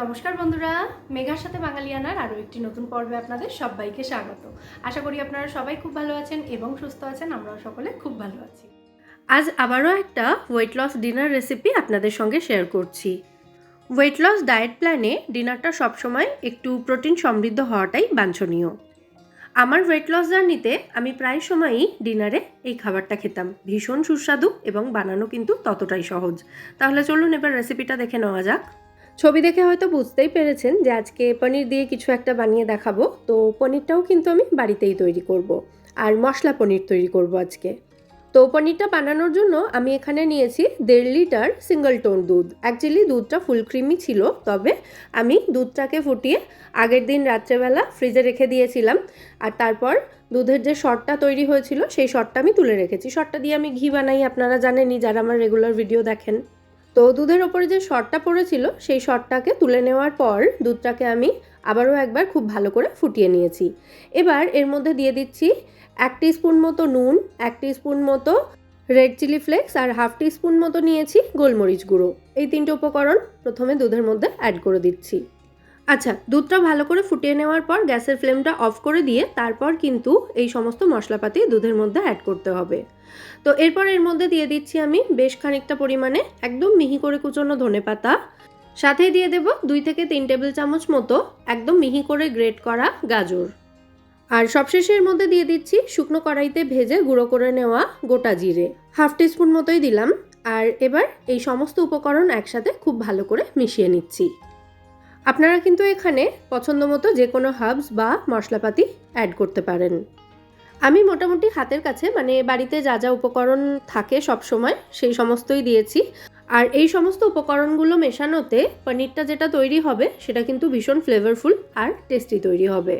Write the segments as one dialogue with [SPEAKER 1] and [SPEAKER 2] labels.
[SPEAKER 1] নমস্কার বন্ধুরা, মেঘার সাথে বাঙালিয়ানার আরও একটি নতুন পর্বে আপনাদের সবাইকে স্বাগত। আশা করি আপনারা সবাই খুব ভালো আছেন এবং সুস্থ আছেন, আমরাও সকলে খুব ভালো আছি। আজ আবারও একটা ওয়েট লস ডিনার রেসিপি আপনাদের সঙ্গে শেয়ার করছি। ওয়েট লস ডায়েট প্ল্যানে ডিনারটা সবসময় একটু প্রোটিন সমৃদ্ধ হওয়াটাই বাঞ্ছনীয়। আমার ওয়েট লস জার্নিতে আমি প্রায় সময়ই ডিনারে এই খাবারটা খেতাম। ভীষণ সুস্বাদু এবং বানানো কিন্তু ততটাই সহজ। তাহলে চলুন এবার রেসিপিটা দেখে নেওয়া যাক। ছবি দেখে হয়তো বুঝতেই পেরেছেন যে আজকে পনির দিয়ে কিছু একটা বানিয়ে দেখাবো। তো পনিরটাও কিন্তু আমি বাড়িতেই তৈরি করব। আর মশলা পনির তৈরি করব আজকে। তো পনিরটা বানানোর জন্য আমি এখানে নিয়েছি দেড় লিটার সিঙ্গল টোন দুধ। অ্যাকচুয়ালি দুধটা ফুল ক্রিমি ছিল, তবে আমি দুধটাকে ফুটিয়ে আগের দিন রাত্রেবেলা ফ্রিজে রেখে দিয়েছিলাম। আর তারপর দুধের যে শটটা তৈরি হয়েছিল, সেই শটটা আমি তুলে রেখেছি। শটটা দিয়ে আমি ঘি বানাই, আপনারা জানেনই, যারা আমার রেগুলার ভিডিও দেখেন। তো দুধের ওপরে যে শটটা পড়েছিল, সেই শটটাকে তুলে নেওয়ার পর দুধটাকে আমি আবারও একবার খুব ভালো করে ফুটিয়ে নিয়েছি। এবার এর মধ্যে দিয়ে দিচ্ছি এক স্পুন মতো নুন, এক স্পুন মতো রেড চিলি ফ্লেক্স আর হাফ স্পুন মতো নিয়েছি গোলমরিচ গুঁড়ো। এই তিনটে উপকরণ প্রথমে দুধের মধ্যে অ্যাড করে দিচ্ছি। আচ্ছা দুধটা ভালো করে ফুটিয়ে নেওয়ার পর গ্যাসের ফ্লেমটা অফ করে দিয়ে তারপর কিন্তু এই সমস্ত মশলাপাতি দুধের মধ্যে অ্যাড করতে হবে। তো এরপর এর মধ্যে দিয়ে দিচ্ছি আমি বেশ খানিকটা পরিমাণে একদম মিহি করে কুচোনো ধনে পাতা। সাথে দিয়ে দেব দুই থেকে তিন টেবিল চামচ মতো একদম মিহি করে গ্রেট করা গাজর। আর সবশেষে এর মধ্যে দিয়ে দিচ্ছি শুকনো কড়াইতে ভেজে গুঁড়ো করে নেওয়া গোটা জিরে। হাফ টিস্পুন মতোই দিলাম। আর এবার এই সমস্ত উপকরণ একসাথে খুব ভালো করে মিশিয়ে নিচ্ছি। আপনারা কিন্তু এখানে পছন্দ মতো যে কোনো হার্বস বা মশলাপাতি অ্যাড করতে পারেন। আমি মোটামুটি হাতের কাছে মানে বাড়িতে যা যা উপকরণ থাকে সব সময় সেই সমস্তই দিয়েছি। আর এই সমস্ত উপকরণগুলো মেশানোতে পনিরটা যেটা তৈরি হবে, সেটা কিন্তু ভীষণ ফ্লেভারফুল আর টেস্টি তৈরি হবে।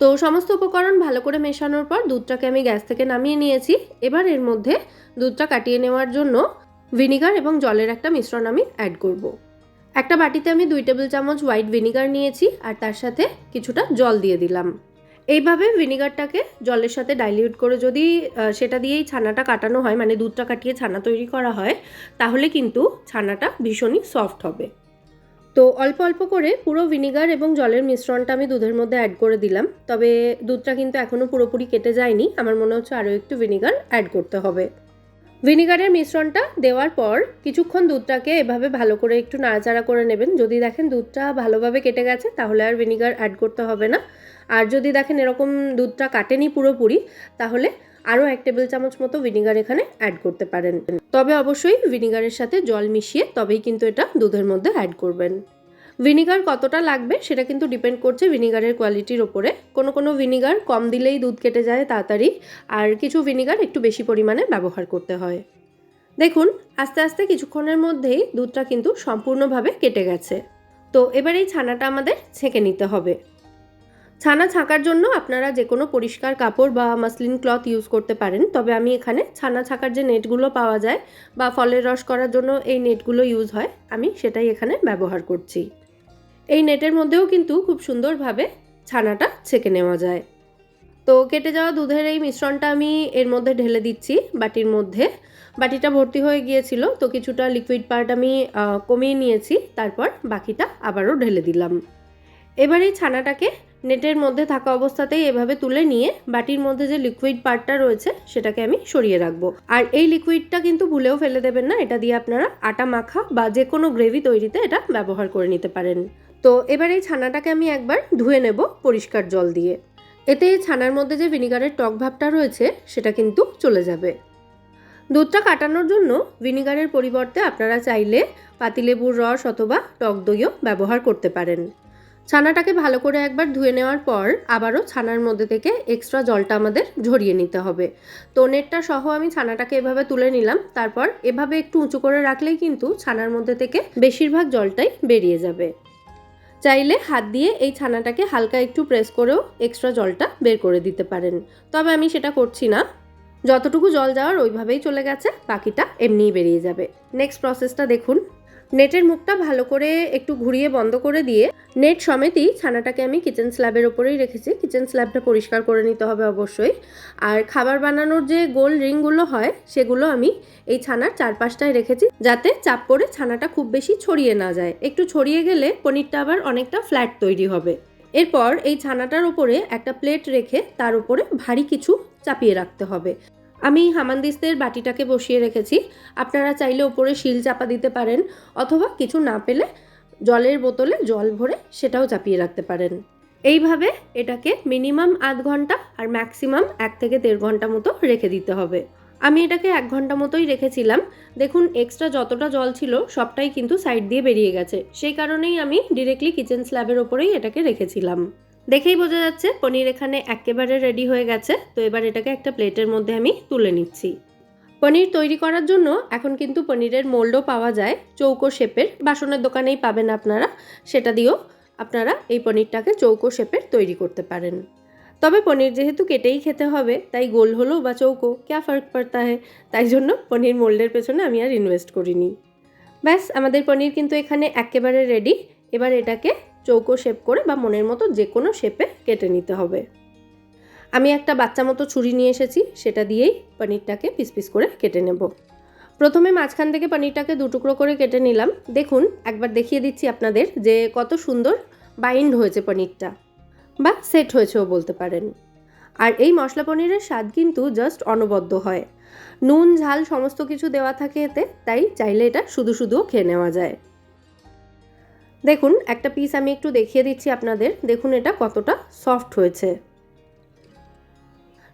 [SPEAKER 1] তো সমস্ত উপকরণ ভালো করে মেশানোর পর দুধটাকে আমি গ্যাস থেকে নামিয়ে নিয়েছি। এবার এর মধ্যে দুধটা কাটিয়ে নেওয়ার জন্য ভিনিগার এবং জলের একটা মিশ্রণ আমি অ্যাড করব। একটা বাটিতে আমি দুই টেবিল চামচ হোয়াইট ভিনিগার নিয়েছি আর তার সাথে কিছুটা জল দিয়ে দিলাম। এইভাবে ভিনিগারটাকে জলের সাথে ডাইলিউট করে যদি সেটা দিয়েই ছানাটা কাটানো হয় মানে দুধটা কাটিয়ে ছানা তৈরি করা হয়, তাহলে কিন্তু ছানাটা ভীষণই সফট হবে। তো অল্প অল্প করে পুরো ভিনিগার এবং জলের মিশ্রণটা আমি দুধের মধ্যে অ্যাড করে দিলাম। তবে দুধটা কিন্তু এখনও পুরোপুরি কেটে যায়নি। আমার মনে হচ্ছে আরও একটু ভিনিগার অ্যাড করতে হবে। ভিনিগারের মিশ্রণটা দেওয়ার পর কিছুক্ষণ দুধটাকে এভাবে ভালো করে একটু নাড়াচাড়া করে নেবেন। যদি দেখেন দুধটা ভালোভাবে কেটে গেছে, তাহলে আর ভিনিগার অ্যাড করতে হবে না। আর যদি দেখেন এরকম দুধটা কাটেনি পুরোপুরি, তাহলে আরও এক টেবিল চামচ মতো ভিনিগার এখানে অ্যাড করতে পারেন। তবে অবশ্যই ভিনিগারের সাথে জল মিশিয়ে তবেই কিন্তু এটা দুধের মধ্যে অ্যাড করবেন। ভিনিগার কতটা লাগবে সেটা কিন্তু ডিপেন্ড করছে ভিনিগারের কোয়ালিটির ওপরে কোনো কোনো ভিনিগার কম দিলেই দুধ কেটে যায় তাড়াতাড়ি, আর কিছু ভিনিগার একটু বেশি পরিমাণে ব্যবহার করতে হয়। দেখুন, আস্তে আস্তে কিছুক্ষণের মধ্যেই দুধটা কিন্তু সম্পূর্ণভাবে কেটে গেছে। তো এবার এই ছানাটা আমাদের ছেঁকে নিতে হবে। ছানা ছাঁকার জন্য আপনারা যে কোনো পরিষ্কার কাপড় বা মাসলিন ক্লথ ইউজ করতে পারেন, তবে আমি এখানে ছানা ছাঁকার যে নেটগুলো পাওয়া যায় বা ফলের রস করার জন্য এই নেটগুলো ইউজ হয়, আমি সেটাই এখানে ব্যবহার করছি। এই নেটের মধ্যেও কিন্তু খুব সুন্দরভাবে ছানাটা ছেঁকে নেওয়া যায়। তো কেটে যাওয়া দুধের এই মিশ্রণটা আমি এর মধ্যে ঢেলে দিচ্ছি বাটির মধ্যে। বাটিটা ভর্তি হয়ে গিয়েছিল, তো কিছুটা লিকুইড পার্ট আমি কমিয়ে নিয়েছি, তারপর বাকিটা আবারও ঢেলে দিলাম। এবার এই ছানাটাকে নেটের মধ্যে থাকা অবস্থাতেই এভাবে তুলে নিয়ে বাটির মধ্যে যে লিকুইড পার্টটা রয়েছে, সেটাকে আমি সরিয়ে রাখব। আর এই লিকুইডটা কিন্তু ভুলেও ফেলে দেবেন না, এটা দিয়ে আপনারা আটা মাখা বা যে কোনো গ্রেভি তৈরিতে এটা ব্যবহার করে নিতে পারেন। তো এবার এই ছানাটাকে আমি একবার ধুয়ে নেব পরিষ্কার জল দিয়ে। এতে এই ছানার মধ্যে যে ভিনিগারের টক ভাবটা রয়েছে, সেটা কিন্তু চলে যাবে। দুধটা কাটানোর জন্য ভিনিগারের পরিবর্তে আপনারা চাইলে পাতিলেবুর রস অথবা টক দইও ব্যবহার করতে পারেন। ছানাটাকে ভালো করে একবার ধুয়ে নেওয়ার পর আবারও ছানার মধ্যে থেকে এক্সট্রা জলটা আমাদের ঝরিয়ে নিতে হবে। তো নেটটা সহ আমি ছানাটাকে এভাবে তুলে নিলাম, তারপর এভাবে একটু উঁচু করে রাখলেই কিন্তু ছানার মধ্যে থেকে বেশিরভাগ জলটাই বেরিয়ে যাবে। চাইলে হাত দিয়ে এই ছানাটাকে হালকা একটু প্রেস করেও এক্সট্রা জলটা বের করে দিতে পারেন। তবে আমি সেটা করছি না। যতটুকু জল যাওয়ার ওইভাবেই চলে গেছে, বাকিটা এমনিই বেরিয়ে যাবে। নেক্সট প্রসেসটা দেখুন। নেটের মুখটা ভালো করে একটু ঘুরিয়ে বন্ধ করে দিয়ে নেট সমেতই ছানাটাকে আমি কিচেন স্ল্যাবের ওপরেই রেখেছি। কিচেন স্ল্যাবটা পরিষ্কার করে নিতে হবে অবশ্যই। আর খাবার বানানোর যে গোল রিংগুলো হয়, সেগুলো আমি এই ছানার চারপাশটায় রেখেছি যাতে চাপ করে ছানাটা খুব বেশি ছড়িয়ে না যায়। একটু ছড়িয়ে গেলে পনিরটা আবার অনেকটা ফ্ল্যাট তৈরি হবে। এরপর এই ছানাটার উপরে একটা প্লেট রেখে তার উপরে ভারী কিছু চাপিয়ে রাখতে হবে। আমি হামানদিস্তের বাটিটাকে বসিয়ে রেখেছি। আপনারা চাইলে ওপরে শিল চাপা দিতে পারেন অথবা কিছু না পেলে জলের বোতলে জল ভরে সেটাও চাপিয়ে রাখতে পারেন। এইভাবে এটাকে মিনিমাম আধ ঘণ্টা আর ম্যাক্সিমাম এক থেকে দেড় ঘণ্টা মতো রেখে দিতে হবে। আমি এটাকে এক ঘণ্টা মতোই রেখেছিলাম। দেখুন এক্সট্রা যতটা জল ছিল সবটাই কিন্তু সাইড দিয়ে বেরিয়ে গেছে। সেই কারণেই আমি ডিরেক্টলি কিচেন স্ল্যাবের ওপরেই এটাকে রেখেছিলাম। দেখেই বোঝা যাচ্ছে পনির এখানে একেবারে রেডি হয়ে গেছে। তো এবার এটাকে একটা প্লেটের মধ্যে আমি তুলে নিচ্ছি। পনির তৈরি করার জন্য এখন কিন্তু পনিরের মোল্ডও পাওয়া যায়। চৌকো শেপের বাসনের দোকানেই পাবেন আপনারা। সেটা দিয়েও আপনারা এই পনিরটাকে চৌকো শেপের তৈরি করতে পারেন। তবে পনির যেহেতু কেটেই খেতে হবে, তাই গোল হলো বা চৌকো, ক্যা ফার্ক পড়তা হয় তাই জন্য পনির মোল্ডের পেছনে আমি আর ইনভেস্ট করিনি। ব্যাস, আমাদের পনির কিন্তু এখানে একেবারে রেডি এবার এটাকে চৌকো শেপ করে বা মনের মতো যে কোনো শেপে কেটে নিতে হবে। আমি একটা বাচ্চা মতো ছুরি নিয়ে এসেছি, সেটা দিয়েই পনিরটাকে পিস পিস করে কেটে নেব। প্রথমে মাঝখান থেকে পনিরটাকে দু টুকরো করে কেটে নিলাম। দেখুন, একবার দেখিয়ে দিচ্ছি আপনাদের যে কত সুন্দর বাইন্ড হয়েছে পনিরটা বা সেট হয়েছেও বলতে পারেন। আর এই মশলা পনিরের স্বাদ কিন্তু জাস্ট অনবদ্য হয়। নুন, ঝাল, সমস্ত কিছু দেওয়া থাকে এতে, তাই চাইলে এটা শুধু শুধুও খেয়ে নেওয়া যায়। দেখুন, একটা পিস আমি একটু দেখিয়ে দিচ্ছি আপনাদের। দেখুন এটা কতটা সফট হয়েছে।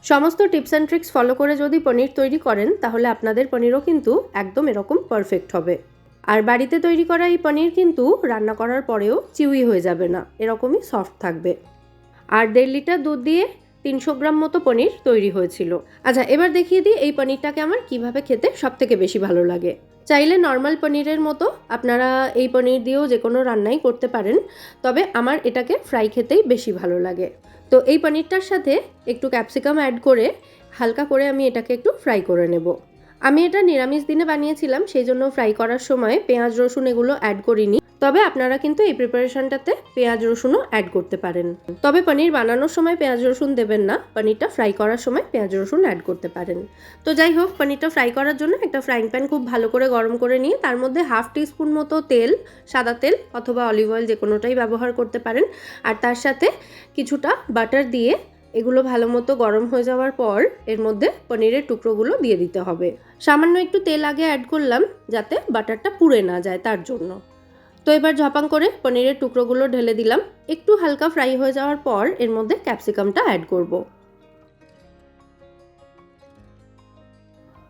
[SPEAKER 1] সমস্ত টিপস অ্যান্ড ট্রিক্স ফলো করে যদি পনির তৈরি করেন, তাহলে আপনাদের পনিরও কিন্তু একদম এরকম পারফেক্ট হবে। আর বাড়িতে তৈরি করা এই পনির কিন্তু রান্না করার পরেও চিউই হয়ে যাবে না, এরকমই সফট থাকবে। আর দেড় লিটার দুধ দিয়ে তিনশো গ্রাম মতো পনির তৈরি হয়েছিল। আচ্ছা এবার দেখিয়ে দিই এই পনিরটাকে আমার কীভাবে খেতে সব থেকে বেশি ভালো লাগে। চাইলে নর্মাল পনিরের মতো আপনারা এই পনির দিয়েও যে কোনো রান্নাই করতে পারেন। তবে আমার এটাকে ফ্রাই খেতেই বেশি ভালো লাগে। তো এই পনিরটার সাথে একটু ক্যাপসিকাম অ্যাড করে হালকা করে আমি এটাকে একটু ফ্রাই করে নেব। আমি এটা নিরামিষ দিনে বানিয়েছিলাম, সেই জন্য ফ্রাই করার সময় পেঁয়াজ, রসুন এগুলো অ্যাড করিনি। তবে আপনারা কিন্তু এই প্রিপারেশনটাতে পেঁয়াজ রসুনও অ্যাড করতে পারেন। তবে পনির বানানোর সময় পেঁয়াজ রসুন দেবেন না, পনিরটা ফ্রাই করার সময় পেঁয়াজ রসুন অ্যাড করতে পারেন। তো যাই হোক, পনিরটা ফ্রাই করার জন্য একটা ফ্রাইং প্যান খুব ভালো করে গরম করে নিয়ে তার মধ্যে হাফ টিস্পুন মতো তেল, সাদা তেল অথবা অলিভ অয়েল যে কোনোটাই ব্যবহার করতে পারেন। আর তার সাথে কিছুটা বাটার দিয়ে এগুলো ভালো মতো গরম হয়ে যাওয়ার পর এর মধ্যে পনিরের টুকরোগুলো দিয়ে দিতে হবে। সামান্য একটু তেল আগে অ্যাড করলাম যাতে বাটারটা পুড়ে না যায় তার জন্য। তো এবার ঝাপাং করে পনিরের টুকরোগুলো ঢেলে দিলাম। একটু হালকা ফ্রাই হয়ে যাওয়ার পর এর মধ্যে ক্যাপসিকামটা অ্যাড করব।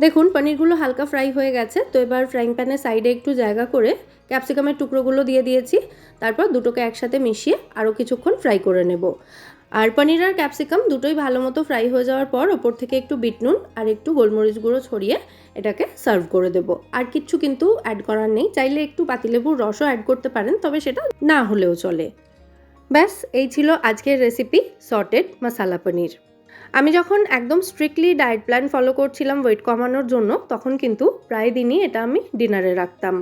[SPEAKER 1] দেখুন, পনিরগুলো হালকা ফ্রাই হয়ে গেছে। তো এবার ফ্রাইং প্যানের সাইডে একটু জায়গা করে ক্যাপসিকামের টুকরোগুলো দিয়ে দিয়েছি। তারপর দুটোকে একসাথে মিশিয়ে আরও কিছুক্ষণ ফ্রাই করে নেব। আর পনির আর ক্যাপসিকাম দুটোই ভালো মতো ফ্রাই হয়ে যাওয়ার পর ওপর থেকে একটু বিট নুন আর একটু গোলমরিচ গুঁড়ো ছড়িয়ে এটাকে সার্ভ করে দেব। আর কিচ্ছু কিন্তু অ্যাড করার নেই। চাইলে একটু পাতিলেবুর রসও অ্যাড করতে পারেন, তবে সেটা না হলেও চলে। ব্যাস, এই ছিল আজকের রেসিপি সর্টেড মশালা পনির আমি যখন একদম স্ট্রিক্টলি ডায়েট প্ল্যান ফলো করছিলাম ওয়েট কমানোর জন্য, তখন কিন্তু প্রায় দিনই এটা আমি ডিনারে রাখতাম।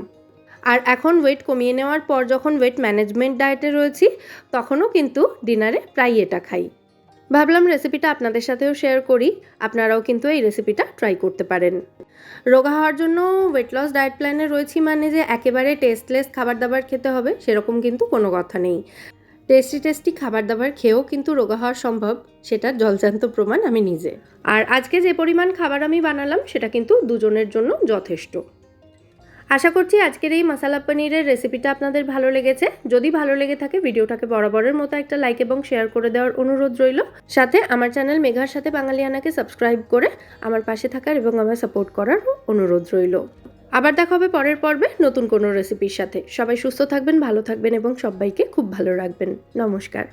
[SPEAKER 1] আর এখন ওয়েট কমিয়ে নেওয়ার পর যখন ওয়েট ম্যানেজমেন্ট ডায়েটে রয়েছি, তখনও কিন্তু ডিনারে প্রায় এটা খাই। ভাবলাম রেসিপিটা আপনাদের সাথেও শেয়ার করি, আপনারাও কিন্তু এই রেসিপিটা ট্রাই করতে পারেন। রোগা হওয়ার জন্য ওয়েট লস ডায়েট প্ল্যানে রয়েছি মানে যে একেবারে টেস্টলেস খাবার দাবার খেতে হবে, সেরকম কিন্তু কোনো কথা নেই। টেস্টি টেস্টি খাবার দাবার খেয়েও কিন্তু রোগা হওয়া সম্ভব সেটার জলজান্ত প্রমাণ আমি নিজে। আর আজকে যে পরিমাণ খাবার আমি বানালাম, সেটা কিন্তু দুজনের জন্য যথেষ্ট। আশা করছি আজকের এই মশালা পনিরের রেসিপিটা আপনাদের ভালো লেগেছে। যদি ভালো লেগে থাকে, ভিডিওটাকে বরাবরের মতো একটা লাইক এবং শেয়ার করে দেওয়ার অনুরোধ রইল। সাথে আমার চ্যানেল মেঘার সাথে বাঙালিয়ানাকে সাবস্ক্রাইব করে আমার পাশে থাকার এবং আমার সাপোর্ট করার অনুরোধ রইল। আবার দেখা হবে পরের পর্বে নতুন কোনো রেসিপির সাথে। সবাই সুস্থ থাকবেন, ভালো থাকবেন এবং সবাইকে খুব ভালো রাখবেন। নমস্কার।